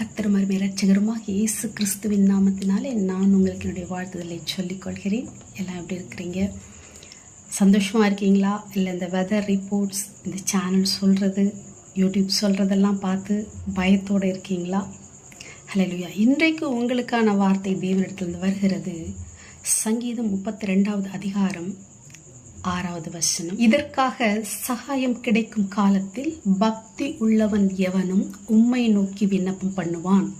கர்த்தரும் ரட்சகருமாக இயேசு கிறிஸ்துவின் நாமத்தினாலே நான் உங்களுக்கு என்னுடைய வாழ்த்துதலை சொல்லிக்கொள்கிறேன். எல்லாம் எப்படி இருக்கிறீங்க? சந்தோஷமாக இருக்கீங்களா? இல்லை இந்த வெதர் ரிப்போர்ட்ஸ் இந்த சேனல் சொல்கிறது யூடியூப் சொல்கிறதெல்லாம் பார்த்து பயத்தோடு இருக்கீங்களா? ஹalleluya இன்றைக்கு உங்களுக்கான வார்த்தை தேவனிடத்திலிருந்து வருகிறது. சங்கீதம் முப்பத்தி ரெண்டாவது அதிகாரம் ஆறாவது வசனம். இதற்காக சகாயம் கிடைக்கும் காலத்தில் பக்தி உள்ளவன் எவனும் உம்மை நோக்கி விண்ணப்பம் பண்ணுவான்.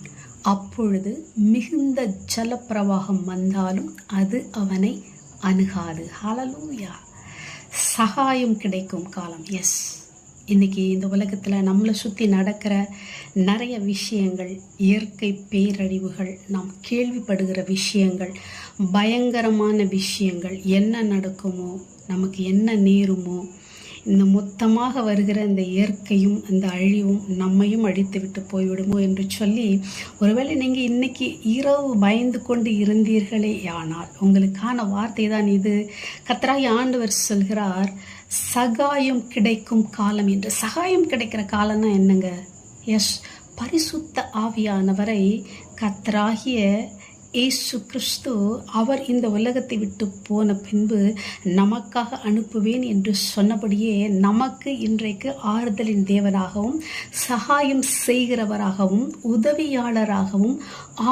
அப்பொழுது மிகுந்த ஜலப்பிரவாகம் வந்தாலும் அது அவனை அணுகாது. ஹலலூயா சகாயம் கிடைக்கும் காலம். எஸ் இன்னைக்கு இந்த உலகத்தில் நம்மளை சுற்றி நடக்கிற நிறைய விஷயங்கள் இயற்கை பேரழிவுகள் நாம் கேள்விப்படுகிற விஷயங்கள் பயங்கரமான விஷயங்கள் என்ன நடக்குமோ நமக்கு என்ன நேருமோ இந்த மொத்தமாக வருகிற இந்த இயற்கையும் இந்த அழிவும் நம்மையும் அழித்து விட்டு போய்விடுமோ என்று சொல்லி ஒருவேளை நீங்கள் இன்னைக்கு இரவு பயந்து கொண்டு இருந்தீர்களே ஆனால் உங்களுக்கான வார்த்தை தான் இது. கத்தராகி ஆண்டவர் சொல்கிறார் சகாயம் கிடைக்கும் காலம் என்று. சகாயம் கிடைக்கிற காலம்னா என்னங்க? எஸ் பரிசுத்த ஆவியானவரை கத்தராகிய இயேசு கிறிஸ்து அவர் இந்த உலகத்தை விட்டு போன பின்பு நமக்காக அனுப்புவேன் என்று சொன்னபடியே நமக்கு இன்றைக்கு ஆறுதலின் தேவனாகவும் சகாயம் செய்கிறவராகவும் உதவியாளராகவும்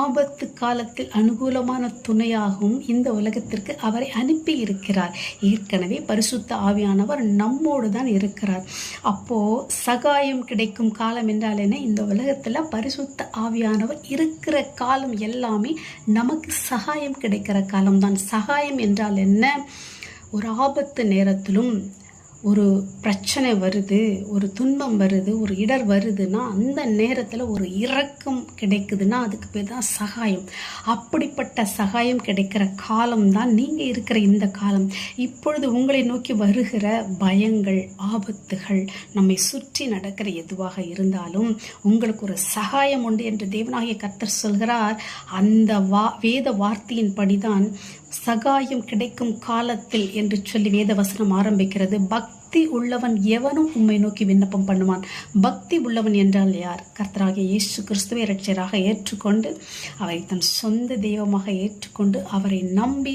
ஆபத்து காலத்தில் அனுகூலமான துணையாகவும் இந்த உலகத்திற்கு அவரை அனுப்பி இருக்கிறார் ஏற்கனவே பரிசுத்த ஆவியானவர் நம்மோடு தான் இருக்கிறார். அப்போ சகாயம் கிடைக்கும் காலம் என்றால் என்ன? இந்த உலகத்தில் பரிசுத்த ஆவியானவர் இருக்கிற காலம் எல்லாமே நமக்கு சகாயம் கிடைக்கிற காலம்தான். சகாயம் என்றால் என்ன? ஒரு ஆபத்து நேரத்திலும் ஒரு பிரச்சனை வருது ஒரு துன்பம் வருது ஒரு இடர் வருதுன்னா அந்த நேரத்தில் ஒரு இரக்கம் கிடைக்குதுன்னா அதுக்கு பேர் தான் சகாயம். அப்படிப்பட்ட சகாயம் கிடைக்கிற காலம் தான் நீங்கள் இருக்கிற இந்த காலம். இப்பொழுது உங்களை நோக்கி வருகிற பயங்கள் ஆபத்துகள் நம்மை சுற்றி நடக்கிற எதுவாக இருந்தாலும் உங்களுக்கு ஒரு சகாயம் உண்டு என்று தேவனாகிய கர்த்தர் சொல்கிறார். அந்த வா வேத வார்த்தையின்படி தான் சகாயம் கிடைக்கும் காலத்தில் என்று சொல்லி வேதவசனம் ஆரம்பிக்கிறது. பக்தி பக்தி உள்ளவன் எவனும் உம்மை நோக்கி விண்ணப்பம் பண்ணுவான். பக்தி உள்ளவன் என்றால் யார்? கர்த்தராகிய இயேசு கிறிஸ்துவை இரட்சராக ஏற்றுக்கொண்டு அவரை தன் சொந்த தெய்வமாக ஏற்றுக்கொண்டு அவரை நம்பி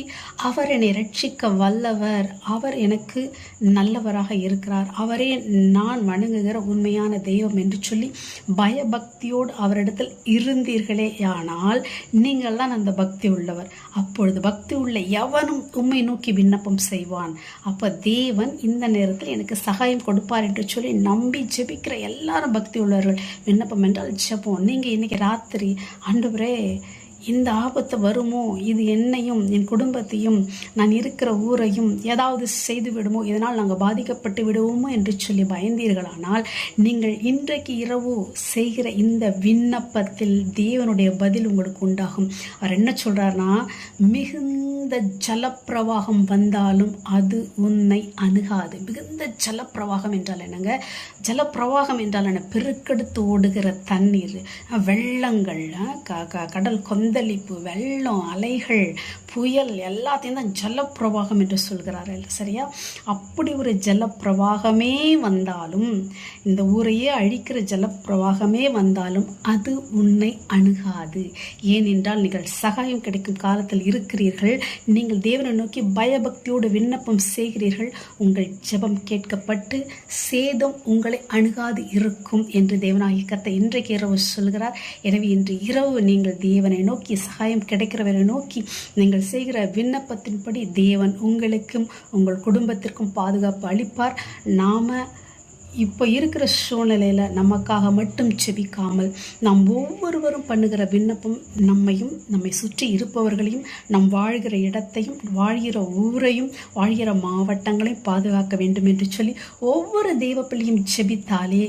அவர் என்னை ரட்சிக்க வல்லவர். அவர் எனக்கு நல்லவராக இருக்கிறார். அவரே நான் வணங்குகிற உண்மையான தெய்வம் என்று சொல்லி பயபக்தியோடு அவரிடத்தில் இருந்தீர்களே. ஆனால் நீங்கள் தான் அந்த பக்தி உள்ளவர். அப்பொழுது பக்தி உள்ள எவனும் உம்மை நோக்கி விண்ணப்பம் செய்வான். அப்போ தேவன் இந்த நேரத்தில் எனக்கு சகாயம் கொடுப்பார் என்று சொல்லி நம்பி ஜெபிக்கிற எல்லாரும் பக்தி உள்ளவர்கள். விண்ணப்பம் என்றால் ஜெபம். நீங்கள் இன்னைக்கு ராத்திரி ஆண்டவரே இந்த ஆபத்து வருமோ? இது என்னையும் என் குடும்பத்தையும் நான் இருக்கிற ஊரையும் ஏதாவது செய்து விடுமோ? இதனால் நாங்கள் பாதிக்கப்பட்டு விடுவோமோ என்று சொல்லி பயந்தீர்களானால் நீங்கள் இன்றைக்கு இரவு செய்கிற இந்த விண்ணப்பத்தில் தேவனுடைய பதில் உங்களுக்கு உண்டாகும். அவர் என்ன சொல்றாருன்னா மிகுந்த ஜலப்பிரவாகம் வந்தாலும் அது உன்னை அணுகாது. மிகுந்த ஜலப்பிரவாகம் என்றால் என்னங்க? ஜலப்பிரவாகம் என்றால் என்ன? பெருக்கெடுத்து ஓடுகிற தண்ணீர் வெள்ளங்கள் க- க- கடல் கொந்தளிப்பு வெள்ளம் அலைகள் புயல் எல்லாத்தையும் தான் ஜலப்பிரவாகம் என்று சொல்கிறார்கள் சரியா? அப்படி ஒரு ஜலப்பிரவாகமே வந்தாலும் இந்த ஊரையே அழிக்கிற ஜலப்பிரவாகமே வந்தாலும் அது உன்னை அணுகாது. ஏனென்றால் நீங்கள் சகாயம் கிடைக்கும் காலத்தில் இருக்கிறீர்கள் நீங்கள் தேவனை நோக்கி பயபக்தியோடு விண்ணப்பம் செய்கிறீர்கள் உங்கள் ஜெபம் கேட்கப்பட்டு சேதம் உங்களை அணுகாது இருக்கும் என்று தேவனாகிய கர்த்தர் இன்றைக்கு இரவு சொல்கிறார். எனவே இன்று இரவு நீங்கள் தேவனை நோக்கி சகாயம் கிடைக்கிறவரை நோக்கி நீங்கள் செய்கிற விண்ணப்பத்தின்படி தேவன் உங்களுக்கும் உங்கள் குடும்பத்திற்கும் பாதுகாப்பு அளிப்பார். நாம இப்போ இருக்கிற சூழ்நிலையில் நமக்காக மட்டும் செபிக்காமல் நாம் ஒவ்வொருவரும் பண்ணுகிற விண்ணப்பம் நம்மையும் நம்மை சுற்றி இருப்பவர்களையும் நம் வாழ்கிற இடத்தையும் வாழ்கிற ஊரையும் வாழ்கிற மாவட்டங்களையும் பாதுகாக்க வேண்டும் என்று சொல்லி ஒவ்வொரு தெய்வ பிள்ளையும் செபித்தாலே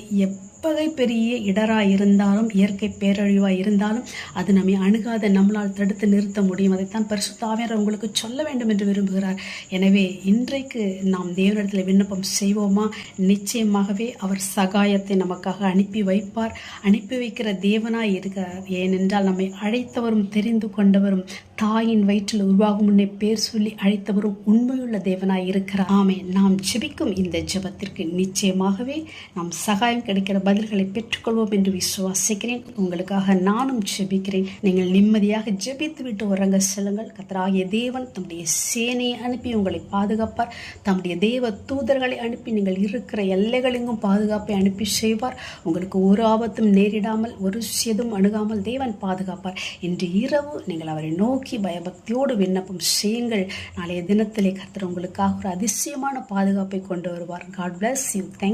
எப்பகை பெரிய இடராக இருந்தாலும் இயற்கை பேரழிவாக இருந்தாலும் அது நம்மை அணுகாத நம்மளால் தடுத்து நிறுத்த முடியும். அதைத்தான் பரிசுத்தாவியர் உங்களுக்கு சொல்ல வேண்டும் என்று விரும்புகிறார். எனவே இன்றைக்கு நாம் தேவனிடத்தில் விண்ணப்பம் செய்வோமா? நிச்சயமாகவே அவர் சகாயத்தை நமக்காக அனுப்பி வைப்பார். அனுப்பி வைக்கிற தேவனாய் இருக்கிறார் ஏனென்றால் நம்மை அழைத்தவரும் தெரிந்து கொண்டவரும் தாயின் வயிற்றில் உருவாகும் முன்னே பேர் சொல்லி அழைத்தவரும் உண்மையுள்ள தேவனாய் இருக்கிறார். ஆமே நாம் ஜெபிக்கும் இந்த ஜெபத்திற்கு நிச்சயமாகவே நாம் சகாயம் கிடைக்கிற பதில்களை பெற்றுக்கொள்வோம் என்று விசுவாசிக்கிறேன். உங்களுக்காக நானும் ஜெபிக்கிறேன். நீங்கள் நிம்மதியாக ஜெபித்து விட்டு உறங்க செல்லுங்கள். கத்தராகிய தேவன் தம்முடைய சேனையை அனுப்பி உங்களை பாதுகாப்பார். தம்முடைய தேவ தூதர்களை அனுப்பி நீங்கள் இருக்கிற எல்லைகளெங்கும் பாதுகாப்பை அனுப்பி செய்வார். உங்களுக்கு ஒரு ஆபத்தும் நேரிடாமல் ஒரு சேதும் அணுகாமல் தேவன் பாதுகாப்பார். இன்று இரவு நீங்கள் அவரை நோக்கி பயபக்தியோடு விண்ணப்பம் செய்யுங்கள். நாளைய தினத்திலே கர்த்தர் உங்களுக்காக ஒரு அதிசயமான பாதுகாப்பை கொண்டு வருவார். God bless you thank